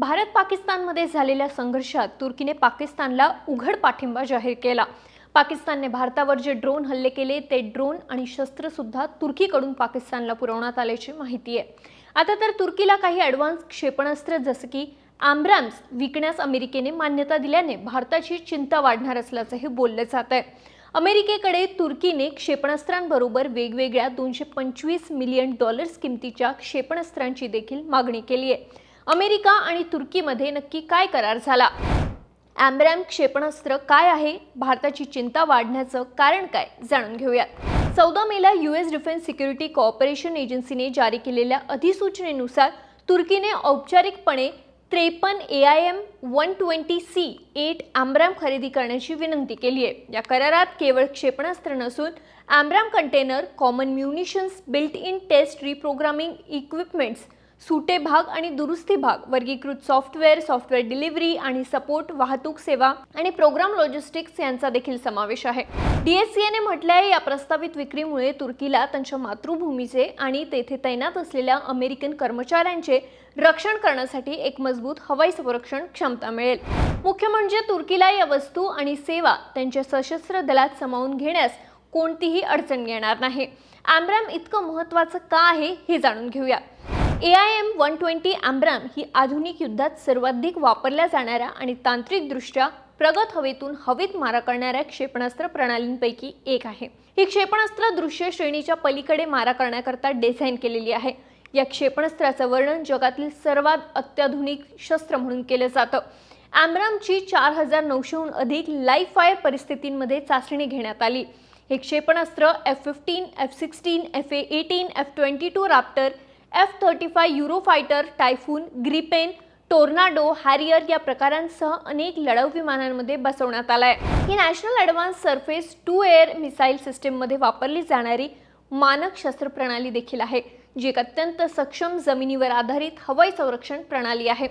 भारत पाकिस्तानमध्ये झालेल्या संघर्षात तुर्कीने पाकिस्तानला उघड पाठिंबा जाहीर केला. पाकिस्तानने भारतावर जे ड्रोन हल्ले केले ते ड्रोन आणि शस्त्रसुद्धा तुर्कीकडून पाकिस्तानला पुरवण्यात आल्याची माहिती आहे. आता तर तुर्कीला काही ॲडव्हान्स क्षेपणास्त्र जसं की आम्ब्राम्स विकण्यास अमेरिकेने मान्यता दिल्याने भारताची चिंता वाढणार असल्याचंही बोललं जात आहे. अमेरिकेकडे तुर्कीने क्षेपणास्त्रांबरोबर वेगवेगळ्या दोनशे पंचवीस मिलियन डॉलर्स किमतीच्या क्षेपणास्त्रांची देखील मागणी केली आहे. अमेरिका आणि तुर्कीमध्ये नक्की काय करार झाला? ॲम्ब्रॅम क्षेपणास्त्र काय आहे? भारताची चिंता वाढण्याचं कारण काय? जाणून घेऊयात. चौदा मेला U S defence security cooperation एजन्सीने जारी केलेल्या अधिसूचनेनुसार तुर्कीने औपचारिकपणे त्रेपन्न A I M one twenty C eight AMRAAM खरेदी करण्याची विनंती केली आहे. या करारात केवळ क्षेपणास्त्र नसून AMRAAM container common munitions built in test reprogramming equipments सुटे भाग आणि दुरुस्ती भाग वर्गीकृत सॉफ्टवेअर सॉफ्टवेअर डिलिव्हरी आणि सपोर्ट वाहतूक सेवा आणि प्रोग्राम लॉजिस्टिक्स यांचा देखील समावेश आहे. डीएससीएने म्हटलं आहे या प्रस्तावित विक्रीमुळे तुर्कीला त्यांच्या मातृभूमीचे आणि तेथे तैनात असलेल्या अमेरिकन कर्मचाऱ्यांचे रक्षण करण्यासाठी एक मजबूत हवाई संरक्षण क्षमता मिळेल. मुख्य म्हणजे तुर्कीला या वस्तू आणि सेवा त्यांच्या सशस्त्र दलात सामावून घेण्यास कोणतीही अडचण येणार नाही. आम्ब्रॅम इतकं महत्त्वाचं का आहे हे जाणून घेऊया. A I M one twenty AMRAAM ही आधुनिक युद्धात सर्वाधिक वापरल्या जाणाऱ्या आणि तांत्रिकदृष्ट्या प्रगत हवेतून हवेत मारा करणाऱ्या क्षेपणास्त्र प्रणालींपैकी एक आहे. ही क्षेपणास्त्र दृश्य श्रेणीच्या पलीकडे मारा करण्याकरता डिझाईन केलेली आहे. या क्षेपणास्त्राचं वर्णन जगातील सर्वात अत्याधुनिक शस्त्र म्हणून केलं जातं. ॲम्ब्रामची चार हजार नऊशेहून अधिक लाईफ फायर परिस्थितींमध्ये चाचणी घेण्यात आली. हे क्षेपणास्त्र F fifteen F sixteen F A eighteen F twenty two Raptor F thirty five Eurofighter Typhoon Gripen Tornado Harrier या प्रकारांसह अनेक लढाऊ विमानांमध्ये बसवण्यात आलाय. ही national advance surface to air missile सिस्टीममध्ये वापरली जाणारी मानक शस्त्र प्रणाली देखील आहे जी एक अत्यंत सक्षम जमिनीवर आधारित हवाई संरक्षण प्रणाली आहे.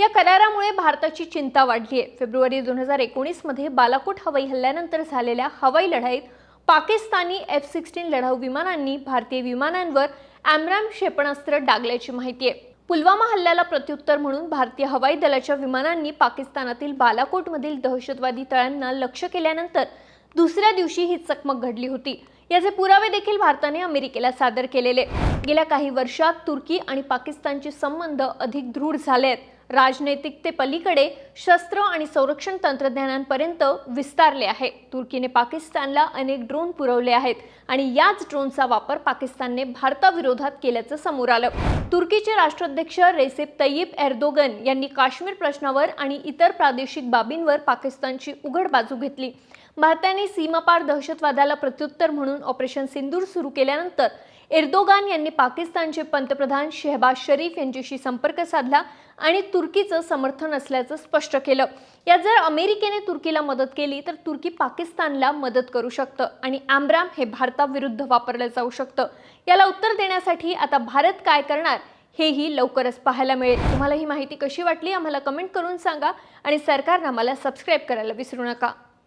या करारामुळे भारताची चिंता वाढली आहे फेब्रुवारी दोन हजार एकोणीसमध्ये बालाकोट हवाई हल्ल्यानंतर झालेल्या हवाई लढाईत पाकिस्तानी एफ सिक्स्टीन लढाऊ विमानांनी भारतीय विमानांवर ॲमरॅम क्षेपणास्त्र डागल्याची माहिती आहे. पुलवामा हल्ल्याला प्रत्युत्तर म्हणून भारतीय हवाई दलाच्या विमानांनी पाकिस्तानातील बालाकोटमधील दहशतवादी तळांना लक्ष केल्यानंतर दुसऱ्या दिवशी ही चकमक घडली होती. याचे पुरावे देखील भारताने अमेरिकेला सादर केलेले. गेल्या काही वर्षात तुर्की आणि पाकिस्तानचे संबंध अधिक दृढ झाले आहेत. राजनैतिकतेपलीकडे शस्त्र आणि संरक्षण तंत्रज्ञानांपर्यंत विस्तारले आहे. तुर्कीने पाकिस्तानला अनेक ड्रोन पुरवले आहेत आणि याच ड्रोनचा वापर पाकिस्तानने भारताविरोधात केल्याचं समोर आलं. तुर्कीचे राष्ट्राध्यक्ष रेसेप तय्यिप एर्दोगन यांनी काश्मीर प्रश्नावर आणि इतर प्रादेशिक बाबींवर पाकिस्तानची उघड बाजू घेतली. भारताने सीमापार दहशतवादाला प्रत्युत्तर म्हणून ऑपरेशन सिंदूर सुरू केल्यानंतर एर्दोगान यांनी पाकिस्तानचे पंतप्रधान शेहबाज शरीफ यांच्याशी संपर्क साधला आणि तुर्कीचं समर्थन असल्याचं स्पष्ट केलं. यात जर अमेरिकेने तुर्कीला मदत केली तर तुर्की पाकिस्तानला मदत करू शकतं आणि आमराम हे भारताविरुद्ध वापरलं जाऊ शकतं. याला उत्तर देण्यासाठी आता भारत काय करणार हेही लवकरच पाहायला मिळेल. तुम्हाला ही माहिती कशी वाटली आम्हाला कमेंट करून सांगा आणि सरकारनं आम्हाला सबस्क्राईब करायला विसरू नका.